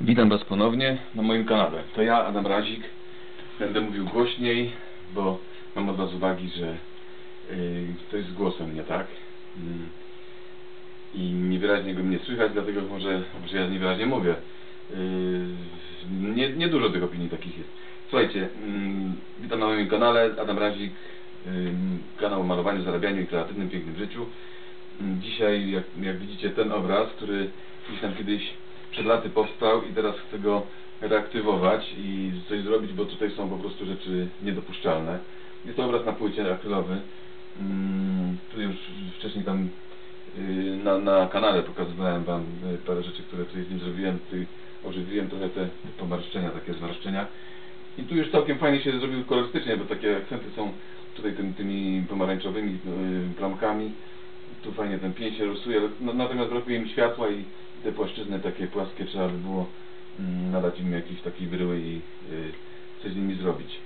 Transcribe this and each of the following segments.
Witam Was ponownie na moim kanale. To ja, Adam Razik. Będę mówił głośniej, bo mam od Was uwagi, że yy, coś z głosem nie tak. Mm. I niewyraźnie go mnie słychać, dlatego może, że ja niewyraźnie mówię. Yy, nie, nie dużo tych opinii takich jest. Słuchajcie, mm, witam na moim kanale, Adam Razik, yy, kanał o malowaniu, zarabianiu i kreatywnym, pięknym życiu. Mm, Dzisiaj, jak, jak widzicie, ten obraz, który gdzieś tam kiedyś przed laty powstał i teraz chcę go reaktywować i coś zrobić, bo tutaj są po prostu rzeczy niedopuszczalne. Jest to obraz na płycie akrylowy. Mm, Tu już wcześniej tam yy, na, na kanale pokazywałem Wam yy, parę rzeczy, które tutaj z nim zrobiłem. Tutaj ożywiłem trochę te, te pomarszczenia, takie zmarszczenia. I tu już całkiem fajnie się zrobił kolorystycznie, bo takie akcenty są tutaj tym, tymi pomarańczowymi yy, plamkami. Tu fajnie ten pień się rysuje, no, natomiast brakuje mi światła i te płaszczyzny takie płaskie trzeba by było mm, nadać im jakiś taki bryły i y, coś z nimi zrobić.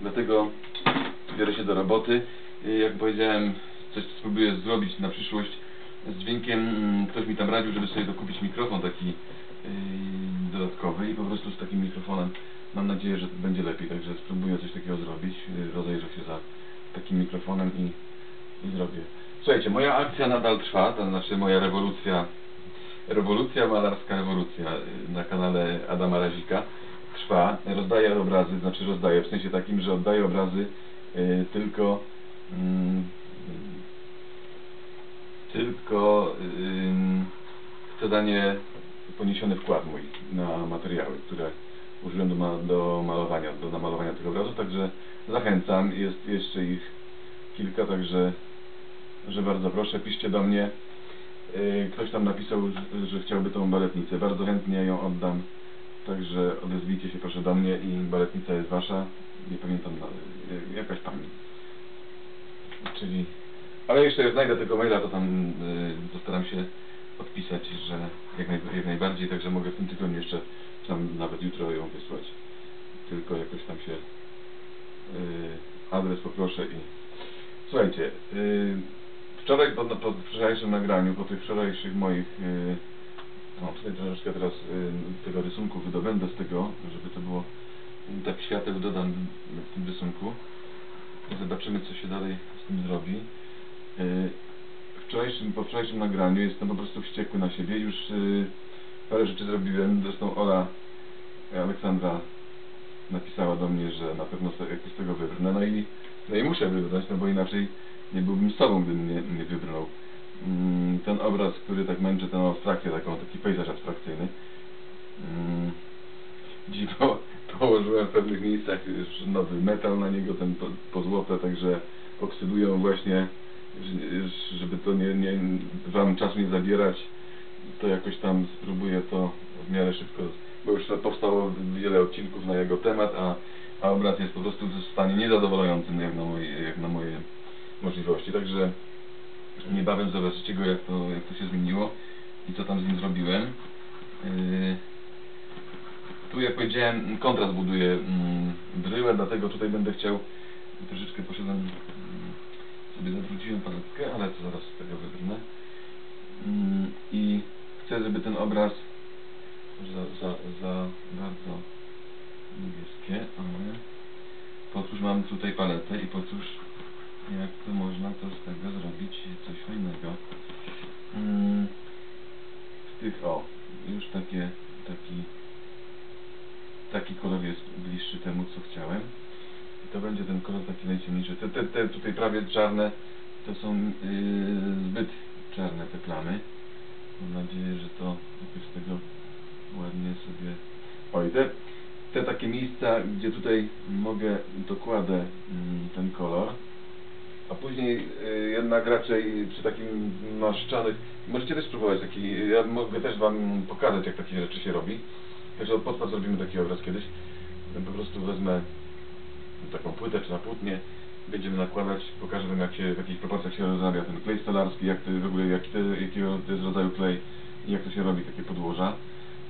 Dlatego biorę się do roboty. Y, jak powiedziałem, coś spróbuję zrobić na przyszłość z dźwiękiem. Mm, Ktoś mi tam radził, żeby sobie dokupić mikrofon taki y, dodatkowy i po prostu z takim mikrofonem mam nadzieję, że będzie lepiej, także spróbuję coś takiego zrobić. Rozejrzę się za takim mikrofonem i, i zrobię. Słuchajcie, moja akcja nadal trwa, to znaczy moja rewolucja Rewolucja malarska rewolucja y, na kanale Adama Razika trwa. Rozdaję obrazy, znaczy rozdaję w sensie takim, że oddaję obrazy y, tylko mm, tylko y, chcę danie poniesiony wkład mój na materiały, które użyłem do, ma do malowania, do namalowania tych obrazów, także zachęcam, jest jeszcze ich kilka, także że bardzo proszę, piszcie do mnie. Yy, Ktoś tam napisał, że, że chciałby tą baletnicę. Bardzo chętnie ją oddam. Także odezwijcie się proszę do mnie i baletnica jest wasza. Nie pamiętam, na- yy, jakaś pani. Czyli... Ale jeszcze jak znajdę tego maila, to tam yy, postaram się odpisać, że jak, naj, jak najbardziej, także mogę w tym tygodniu jeszcze, czy tam nawet jutro ją wysłać. Tylko jakoś tam się yy, adres poproszę i... Słuchajcie, yy, Wczoraj po, po wczorajszym nagraniu, po tych wczorajszych moich, yy, no tutaj troszeczkę teraz yy, tego rysunku wydobędę z tego, żeby to było, tak świateł dodam w tym rysunku. Zobaczymy co się dalej z tym zrobi. Yy, wczorajszym, po wczorajszym nagraniu jestem po prostu wściekły na siebie. Już yy, parę rzeczy zrobiłem, zresztą Ola Aleksandra napisała do mnie, że na pewno jakoś z tego wybrnę. No i, no i muszę wybrnąć, no bo inaczej nie byłbym sobą, gdybym nie, nie wybrnął. Mm, Ten obraz, który tak męczy tę abstrakcję, taką, taki pejzaż abstrakcyjny. Mm, Dziś po, położyłem w pewnych miejscach już nowy metal na niego, ten po, po złote, także oksydują właśnie, żeby to nie, nie, wam czasu nie zabierać, to jakoś tam spróbuję to w miarę szybko, bo już powstało wiele odcinków na jego temat, a, a obraz jest po prostu w stanie niezadowalającym jak na moje, jak na moje możliwości, także niebawem zobaczycie go jak to, jak to się zmieniło i co tam z nim zrobiłem. Yy, tu jak powiedziałem kontrast buduję mm, bryłę, dlatego tutaj będę chciał troszeczkę poszedłem mm, sobie zawróciłem paletkę, ale to zaraz z tego wybrnę Mm, i chcę, żeby ten obraz za, za, za bardzo niebieskie, ale potwórz mam tutaj paletę i potwórz jak to można to z tego zrobić coś fajnego. Mm, z tych, o, już takie, taki, taki kolor jest bliższy temu, co chciałem. I to będzie ten kolor taki najciemniejszy. Te, te, te tutaj prawie czarne, to są yy, zbyt czarne te plamy. Mam nadzieję, że to jakoś z tego ładnie sobie... Oj, te, te takie miejsca, gdzie tutaj mogę, dokładę mm, ten kolor. A później y, jednak raczej przy takim naszczanych, możecie też spróbować taki, ja mogę też wam pokazać jak takie rzeczy się robi, także od podstaw zrobimy taki obraz kiedyś, po prostu wezmę taką płytę czy na płótnie, będziemy nakładać, pokażę wam jak się, w jakich proporcjach się rozrabia ten klej stolarski, jak to w ogóle, jaki to, jakiego to jest rodzaju klej i jak to się robi, takie podłoża.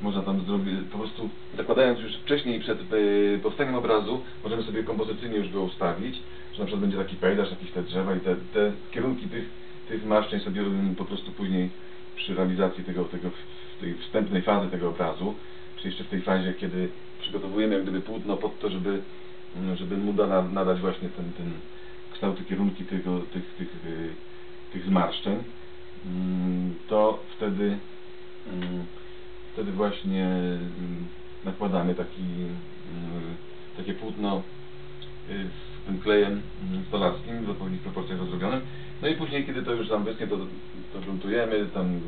Można tam zrobić, po prostu zakładając już wcześniej przed y, powstaniem obrazu, możemy sobie kompozycyjnie już go ustawić, że na przykład będzie taki pejzaż, jakieś te drzewa i te, te kierunki tych, tych marszczeń sobie robimy po prostu później przy realizacji tego, tego w tej wstępnej fazy tego obrazu, czy jeszcze w tej fazie, kiedy przygotowujemy jak gdyby płótno pod to, żeby, żeby mu da, nadać właśnie ten, ten kształty, kierunki tego, tych, tych, y, tych zmarszczeń, mm, to wtedy, mm, wtedy właśnie mm, nakładamy taki, takie płótno y, z tym klejem stolarskim w odpowiednich proporcjach rozrobionym. No i później, kiedy to już tam wyschnie, to, to gruntujemy, tam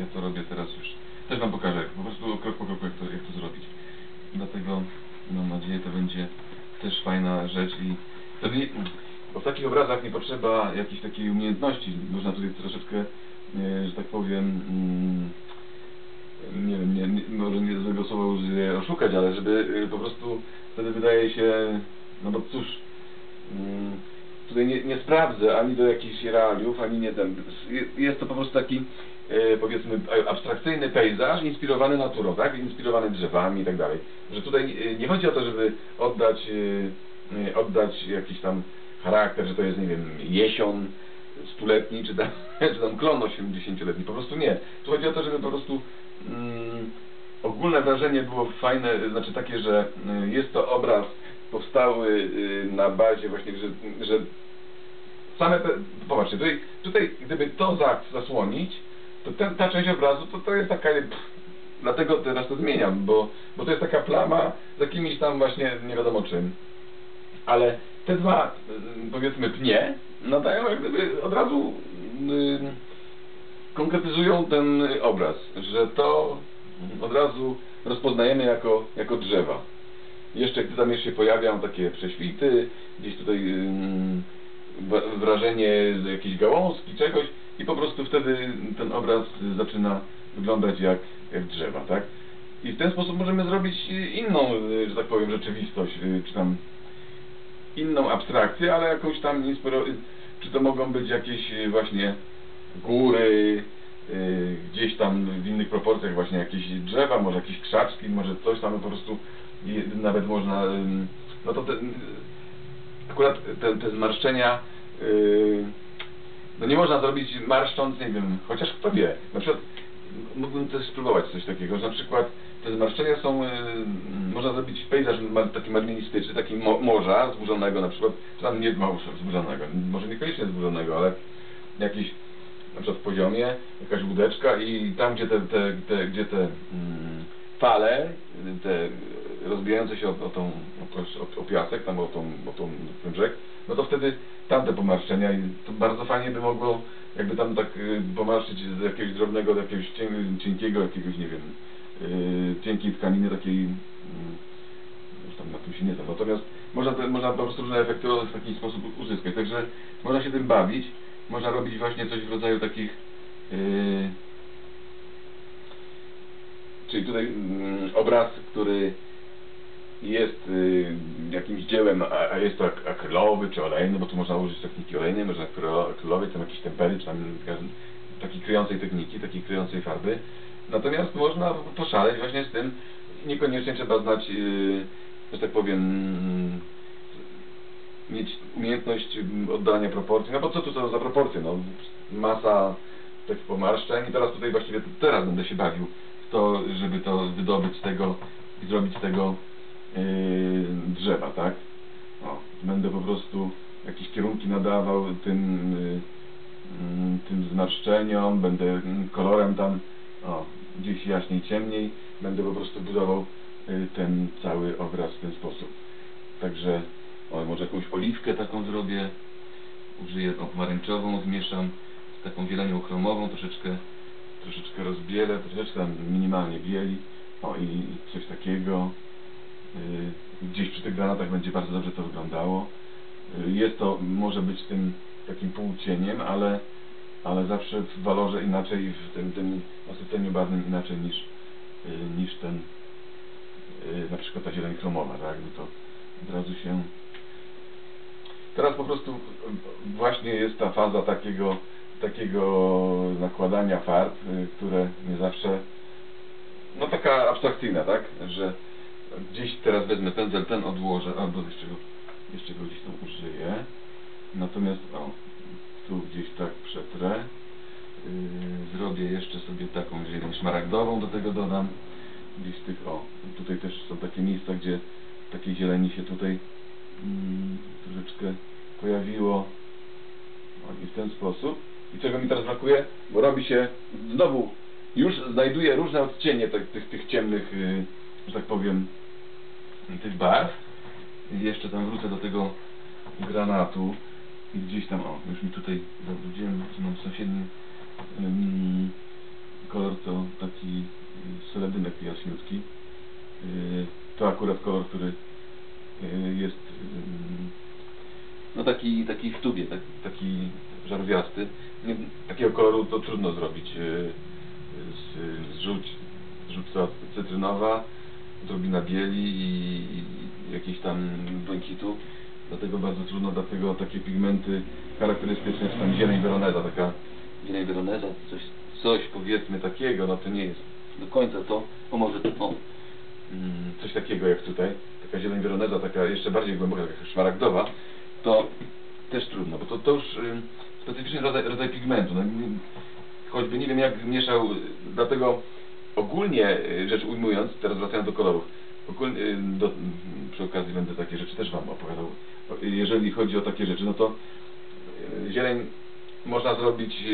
ja to robię teraz już, też Wam pokażę, po prostu krok po kroku jak to, jak to zrobić. Dlatego mam nadzieję, to będzie też fajna rzecz i nie, bo w takich obrazach nie potrzeba jakiejś takiej umiejętności, można tutaj troszeczkę, e, że tak powiem, mm, nie wiem, nie, nie, może nie złego słowa użyję, oszukać, ale żeby y, po prostu wtedy wydaje się, no bo cóż, mm, tutaj nie, nie sprawdzę ani do jakichś realiów, ani nie ten, jest to po prostu taki e, powiedzmy abstrakcyjny pejzaż inspirowany naturą, tak, inspirowany drzewami i tak dalej, że tutaj e, nie chodzi o to, żeby oddać, e, e, oddać jakiś tam charakter, że to jest, nie wiem, jesion stuletni, czy tam, czy tam klon 80-letni, po prostu nie. Tu chodzi o to, żeby po prostu mm, ogólne wrażenie było fajne, znaczy takie, że jest to obraz powstały na bazie właśnie, że, że same popatrzcie, tutaj, tutaj gdyby to za, zasłonić, to ten, ta część obrazu to, to jest taka, pff, dlatego teraz to zmieniam, bo, bo to jest taka plama z jakimiś tam właśnie nie wiadomo czym. Ale te dwa, y, powiedzmy, pnie nadają jak gdyby od razu y, konkretyzują ten obraz, że to od razu rozpoznajemy jako, jako drzewa. Jeszcze gdy tam jeszcze się pojawiają takie prześwity, gdzieś tutaj ym, wrażenie jakiejś gałązki, czegoś i po prostu wtedy ten obraz zaczyna wyglądać jak, jak drzewa, tak? I w ten sposób możemy zrobić inną, że tak powiem, rzeczywistość, czy tam inną abstrakcję, ale jakąś tam czy to mogą być jakieś właśnie góry, yy, gdzieś tam w innych proporcjach właśnie jakieś drzewa, może jakieś krzaczki, może coś tam po prostu nawet można, no to te, akurat te, te zmarszczenia no nie można zrobić marszcząc, nie wiem, chociaż kto wie, na przykład mógłbym też spróbować coś takiego, że na przykład te zmarszczenia są, y, można zrobić pejzaż taki marlinistyczny, taki mo morza zburzonego na przykład, czy tam nie morza zburzonego, może niekoniecznie zburzonego, ale jakiś na przykład w poziomie, jakaś łódeczka i tam gdzie te, te, te gdzie te mm, fale, te rozbijające się o, o, tą, o piasek, tam o, tą, o tą, ten brzeg, no to wtedy tamte pomarszczenia i to bardzo fajnie by mogło jakby tam tak y, pomarszczyć z jakiegoś drobnego jakiegoś cienkiego, jakiegoś nie wiem, yy, cienkiej tkaniny takiej, yy, już tam na tym się nie znam. Natomiast można, te, można po prostu różne efekty w taki sposób uzyskać. Także można się tym bawić, można robić właśnie coś w rodzaju takich yy, czyli tutaj yy, obraz, który jest y, jakimś dziełem, a, jest to ak akrylowy czy olejny, bo tu można użyć techniki olejnej, można akrylowej, tam jakieś tempery, czy tam takiej kryjącej techniki, takiej kryjącej farby. Natomiast można poszaleć właśnie z tym, niekoniecznie trzeba znać, yy, że tak powiem, mieć umiejętność oddania proporcji, no bo co tu za proporcje, no? Masa takich pomarszczeń. I teraz tutaj właściwie teraz będę się bawił w to, żeby to wydobyć z tego i zrobić z tego drzewa, tak? O, będę po prostu jakieś kierunki nadawał tym, yy, tym zmarszczeniom, będę kolorem tam, o, gdzieś jaśniej, ciemniej, będę po prostu budował yy, ten cały obraz w ten sposób. Także, o, może jakąś oliwkę taką zrobię, użyję tą pomarańczową, zmieszam z taką zielenią chromową, troszeczkę, troszeczkę rozbielę, troszeczkę tam minimalnie bieli, o i coś takiego. Y, gdzieś przy tych granatach będzie bardzo dobrze to wyglądało. Y, jest to, może być tym takim półcieniem, ale, ale zawsze w walorze inaczej, w tym, tym nasyceniu barwnym inaczej niż, y, niż ten, na przykład ta zieleń chromowa, tak? No to od razu się... Teraz po prostu właśnie jest ta faza takiego, takiego nakładania farb, które nie zawsze, no taka abstrakcyjna, tak? Że gdzieś teraz wezmę pędzel, ten odłożę, albo jeszcze go, jeszcze go gdzieś tam użyję. Natomiast, o, tu gdzieś tak przetrę. Yy, zrobię jeszcze sobie taką zieleń szmaragdową, do tego dodam. gdzieś tych, o, tutaj też są takie miejsca, gdzie takiej zieleni się tutaj mm, troszeczkę pojawiło. O, I w ten sposób. I czego mi teraz brakuje? Bo robi się znowu, już znajduję różne odcienie tych, tych, tych ciemnych, y, że tak powiem, tych barw. Jeszcze tam wrócę do tego granatu. I gdzieś tam, o, już mi tutaj zawróciłem, mam sąsiedni kolor to taki y, seledynek jaśniutki. Y, to akurat kolor, który y, jest no taki, taki w tubie, tak, taki żarwiasty. Takiego koloru to trudno zrobić. Z, z żółć, żółtka cytrynowa, odrobina bieli i, i tam błękitu. Dlatego bardzo trudno, dlatego takie pigmenty charakterystyczne, czy tam zieleń veroneza, taka zieleń veroneza, coś, coś powiedzmy takiego, no to nie jest do końca to, o może to, o, mm, coś takiego jak tutaj, taka zieleń veroneza, taka jeszcze bardziej głęboka, taka szmaragdowa, to też trudno, bo to, to już y, specyficzny rodzaj, rodzaj pigmentu. No, choćby nie wiem jak mieszał, dlatego ogólnie y, rzecz ujmując, teraz wracając do kolorów, ogólnie, y, do, przy okazji będę takie rzeczy też Wam opowiadał. Jeżeli chodzi o takie rzeczy, no to y, zieleń można zrobić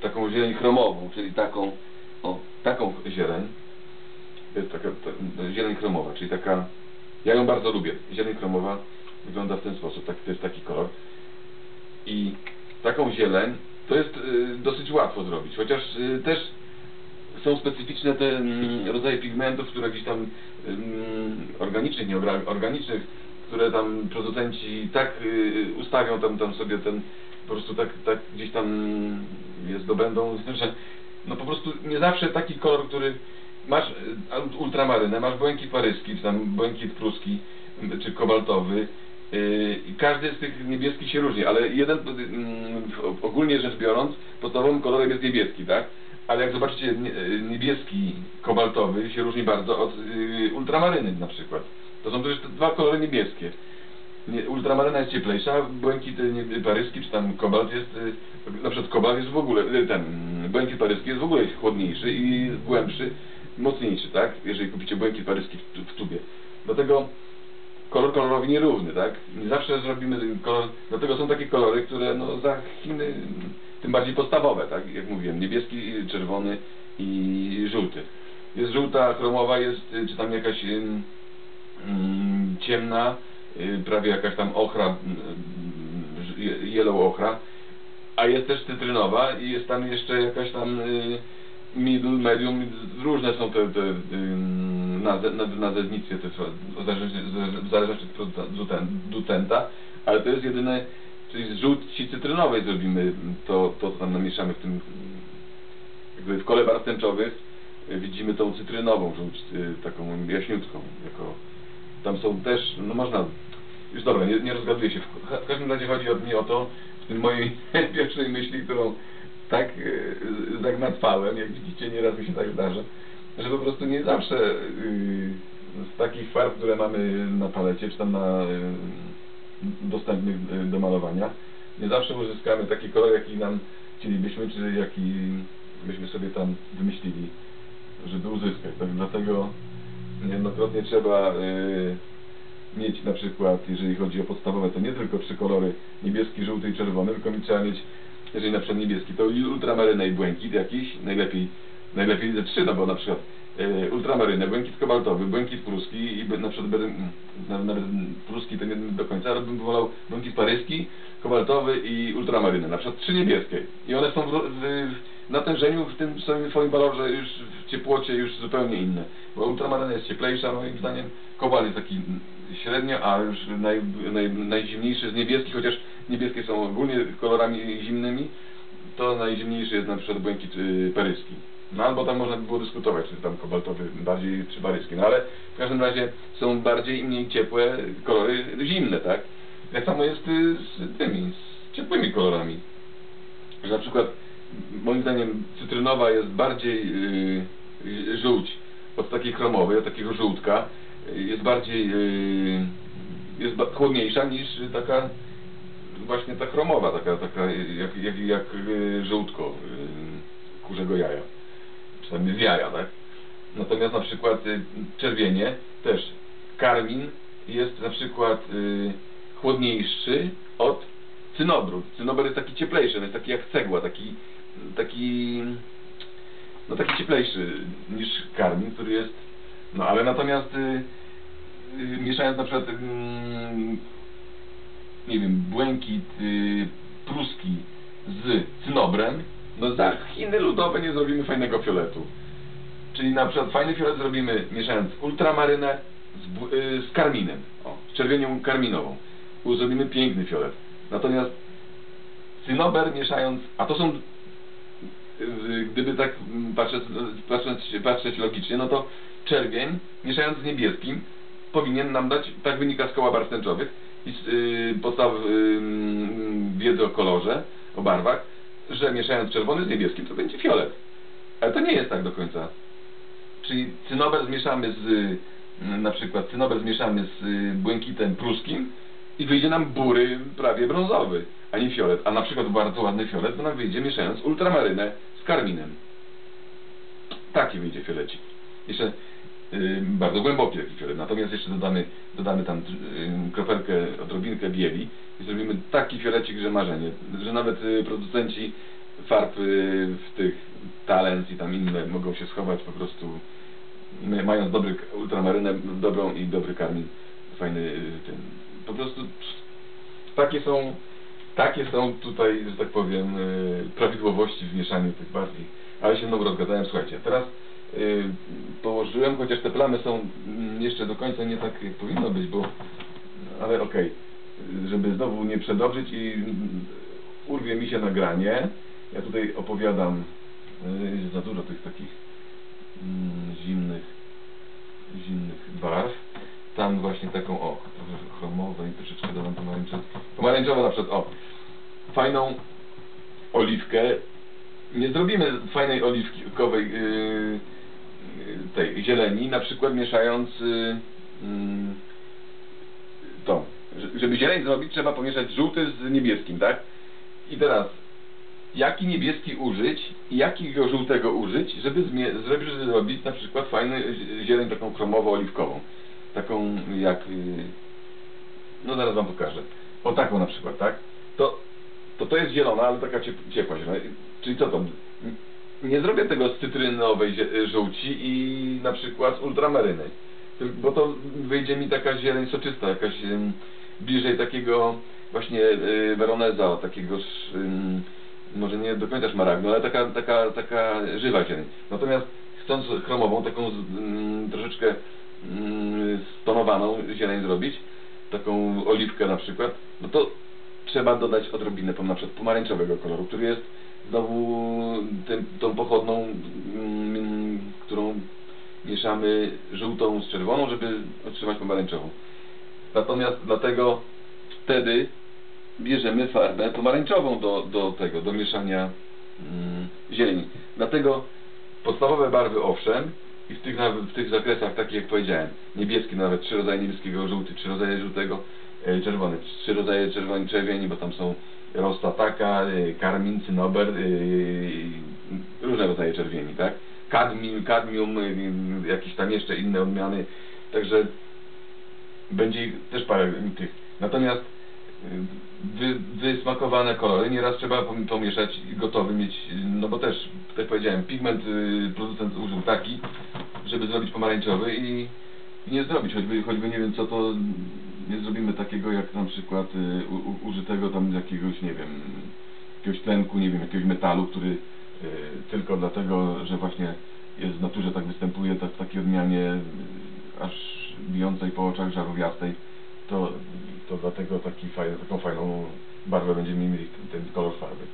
taką zieleń chromową, czyli taką, o, taką zieleń. To jest taka ta, zieleń chromowa, czyli taka, ja ją bardzo lubię. Zieleń chromowa wygląda w ten sposób, tak, to jest taki kolor. I taką zieleń to jest dosyć łatwo zrobić, chociaż też są specyficzne te mm, rodzaje pigmentów, które gdzieś tam mm, organicznych, które tam producenci tak y, ustawią tam, tam sobie ten, po prostu tak, tak gdzieś tam je zdobędą, że no po prostu nie zawsze taki kolor, który masz y, ultramarynę, masz błękit paryski, czy tam błękit pruski, y, czy kobaltowy, y, każdy z tych niebieskich się różni, ale jeden, mm, ogólnie rzecz biorąc, podstawowym kolorem jest niebieski, tak? Ale jak zobaczycie, y, niebieski kobaltowy się różni bardzo od y, ultramaryny na przykład. To są też te dwa kolory niebieskie. Nie, ultramaryna jest cieplejsza, błękit nie- paryski czy tam kobalt jest, na przykład kobalt jest w ogóle, ten błękit paryski jest w ogóle chłodniejszy i głębszy, mocniejszy, tak? Jeżeli kupicie błękit paryski w, w tubie. Dlatego kolor kolorowi nierówny, tak? Nie zawsze zrobimy kolor, dlatego są takie kolory, które no za Chiny, tym bardziej podstawowe, tak? Jak mówiłem, niebieski, czerwony i żółty. Jest żółta, chromowa, jest y, czy tam jakaś ym, ym, ciemna, y, prawie jakaś tam ochra, y, y, yellow ochra, a jest też cytrynowa i jest tam jeszcze jakaś tam y, middle, medium, różne są te, te nazewnictwie, te, w zależności- od producenta, ale to jest jedyne, czyli z żółci cytrynowej zrobimy to, to co tam namieszamy w tym, jakby w kole barw tęczowych y, widzimy tą cytrynową żółć, y, taką jaśniutką, jako, tam są też, no można, już dobra, nie, nie rozgaduję się, w, w każdym razie chodzi od mnie o to, w tym mojej pierwszej myśli, którą tak yy, zagmatwałem, jak widzicie, nieraz mi się tak zdarza, że po prostu nie zawsze yy, z takich farb, które mamy na palecie, czy tam na yy, dostępnych yy, do malowania, nie zawsze uzyskamy taki kolor, jaki nam chcielibyśmy, czy jaki byśmy sobie tam wymyślili, żeby uzyskać. Tak, dlatego niejednokrotnie trzeba yy, mieć na przykład, jeżeli chodzi o podstawowe, to nie tylko trzy kolory, niebieski, żółty i czerwony, tylko trzeba mieć, jeżeli na przykład niebieski, to i ultramarynę i błękit jakiś, najlepiej, najlepiej ze trzy, no bo na przykład ultramarynę, błękit kobaltowy, błękit pruski i na przykład będę- mm, nawet, pruski to nie do końca, ale bym wolał błękit paryski, kobaltowy i ultramarynę, na przykład trzy niebieskie. I one są w, w, w natężeniu w tym swoim, walorze już w ciepłocie już zupełnie inne, bo jest cieplejsza moim zdaniem, kobalt jest taki średnio, a już naj, naj, najzimniejszy z niebieskich, chociaż niebieskie są ogólnie kolorami zimnymi, to najzimniejszy jest na przykład błękit y, paryski. No albo tam można by było dyskutować, czy tam kobaltowy bardziej, czy paryski. No ale w każdym razie są bardziej i mniej ciepłe kolory zimne, tak? Tak samo jest y, z tymi, z ciepłymi kolorami. Że na przykład moim zdaniem cytrynowa jest bardziej y, y, żółć od takiej chromowej, od takiego żółtka. Jest bardziej, y, jest chłodniejsza niż taka właśnie ta chromowa, taka, taka jak, jak, jak y, żółtko y, kurzego jaja. Czy tam z jaja, tak? Natomiast na przykład y, czerwienie też karmin jest na przykład y, chłodniejszy od cynobru. Cynober jest taki cieplejszy, on jest taki jak cegła, taki, taki no taki cieplejszy niż karmin, który jest no ale natomiast y, y, mieszając na przykład mm, nie wiem, błękit y, pruski z cynobrem, no za Chiny ludowe nie zrobimy fajnego fioletu. Czyli na przykład fajny fiolet zrobimy mieszając ultramarynę z, y, z karminem, o, z czerwienią karminową. Zrobimy piękny fiolet. Natomiast cynober mieszając, a to są y, gdyby tak mm, patrzeć, patrzeć, patrzeć logicznie, no to czerwień mieszając z niebieskim powinien nam dać, tak wynika z koła barw tęczowych i z y, podstaw y, mm, wiedzy o kolorze, o barwach, że mieszając czerwony z niebieskim to będzie fiolet. Ale to nie jest tak do końca. Czyli cynober zmieszamy z, y, na przykład cynober zmieszamy z y, błękitem pruskim i wyjdzie nam bury prawie brązowy, a nie fiolet. A na przykład bardzo ładny fiolet to nam wyjdzie mieszając ultramarynę z karminem. Taki wyjdzie fiolecik. Jeszcze y, bardzo głęboki taki fiolet. Natomiast jeszcze dodamy, dodamy tam y, kropelkę, odrobinkę bieli i zrobimy taki fiolecik, że marzenie. Że nawet y, producenci farb y, w tych Talents i tam inne mogą się schować po prostu mając dobry ultramarynę, dobrą i dobry karmin, fajny y, ten. Po prostu takie są takie są tutaj, że tak powiem, y, prawidłowości w mieszaniu tych bardziej. Ale się znowu rozgadałem, słuchajcie, teraz y, położyłem, chociaż te plamy są mm, jeszcze do końca nie tak jak powinno być, bo ale okej, y, żeby znowu nie przedobrzyć i mm, urwie mi się nagranie. Ja tutaj opowiadam, y, jest za dużo tych takich mm, zimnych, zimnych barw. Tam właśnie taką, o, trochę chromowe i troszeczkę dodam pomarańczową. Pomarańczowa na przykład, o, fajną oliwkę. Nie zrobimy fajnej oliwkowej yy, yy, tej zieleni, na przykład mieszając yy. Że- Żeby zieleń zrobić, trzeba pomieszać żółty z niebieskim, tak? I teraz, jaki niebieski użyć i jakiego żółtego użyć, żeby żeby zrobić na przykład fajny zi- zieleń taką chromowo-oliwkową. Taką jak... yy, No zaraz wam pokażę. O taką na przykład, tak? To to, to jest zielona, ale taka ciep- ciepła zielona. Czyli co to? Nie zrobię tego z cytrynowej zie- żółci i na przykład z ultramaryny. Bo to wyjdzie mi taka zieleń soczysta, jakaś bliżej takiego właśnie y, veroneza, takiego może nie do końca szmaragdu, ale taka, taka, taka żywa zieleń. Natomiast chcąc chromową, taką troszeczkę stonowaną zieleń zrobić, taką oliwkę na przykład, no to trzeba dodać odrobinę na przykład pomarańczowego koloru, który jest znowu tym, tą pochodną, mm, którą mieszamy żółtą z czerwoną, żeby otrzymać pomarańczową. Natomiast dlatego wtedy bierzemy farbę pomarańczową do, do tego, do mieszania mm, zieleni. Dlatego podstawowe barwy owszem i w tych, w tych zakresach, takich jak powiedziałem, niebieski nawet, trzy rodzaje niebieskiego, żółty, trzy rodzaje żółtego, e, czerwony, trzy rodzaje czerwoni, czerwieni, bo tam są rostataka, e, karmin, cynober, e, różne rodzaje czerwieni, tak? Kadmium, kadmium, jakieś tam jeszcze inne odmiany, także będzie ich też parę tych. Natomiast wy, wysmakowane kolory. Nieraz trzeba pom- pomieszać i gotowy mieć, y, no bo też, tak jak powiedziałem, pigment y, producent użył taki, żeby zrobić pomarańczowy i, i nie zrobić, choćby, choćby nie wiem co to, nie zrobimy takiego jak na przykład y, u, u, użytego tam jakiegoś, nie wiem, jakiegoś tlenku, nie wiem, jakiegoś metalu, który y, tylko dlatego, że właśnie jest w naturze tak występuje, tak w takiej odmianie y, aż bijącej po oczach żarówiastej, to, to dlatego taki fajny, taką fajną barwę będziemy mieli ten, ten kolor farby.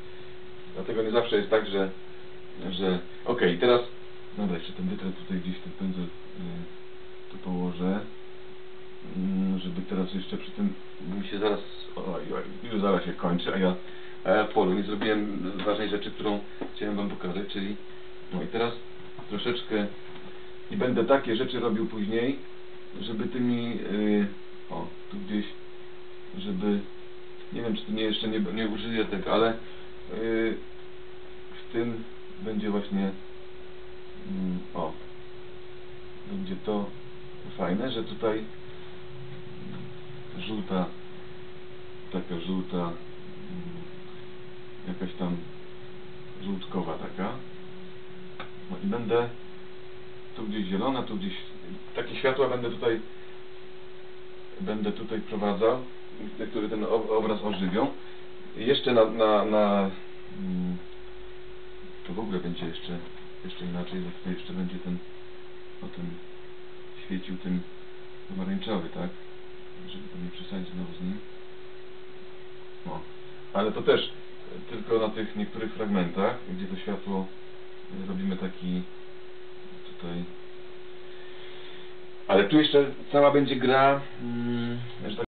Dlatego nie zawsze jest tak, że, że okej, teraz dobra, jeszcze ten wytrę tutaj gdzieś ten pędzel y, tu położę Mm, żeby teraz jeszcze przy tym, mi się zaraz, oj, już zaraz się kończy, a ja, a ja polu nie zrobiłem ważnej rzeczy, którą chciałem wam pokazać, czyli no i teraz troszeczkę i będę takie rzeczy robił później, żeby tymi, y, o, tu gdzieś, żeby, nie wiem, czy tu nie, jeszcze nie, nie użyję tego, ale y, w tym będzie właśnie, mm, o, będzie to fajne, że tutaj żółta, taka żółta, mm, jakaś tam żółtkowa taka. No i będę tu gdzieś zielona, tu gdzieś takie światła będę tutaj będę tutaj prowadzał, które ten obraz ożywią. Jeszcze na, na, na mm, to w ogóle będzie jeszcze, jeszcze inaczej, bo tutaj jeszcze będzie ten o tym świecił tym pomarańczowy, tak? Żeby to nie przesadzić znowu z nim. O. Ale to też tylko na tych niektórych fragmentach, gdzie to światło robimy taki tutaj ale tu jeszcze cała będzie gra, mm, że tak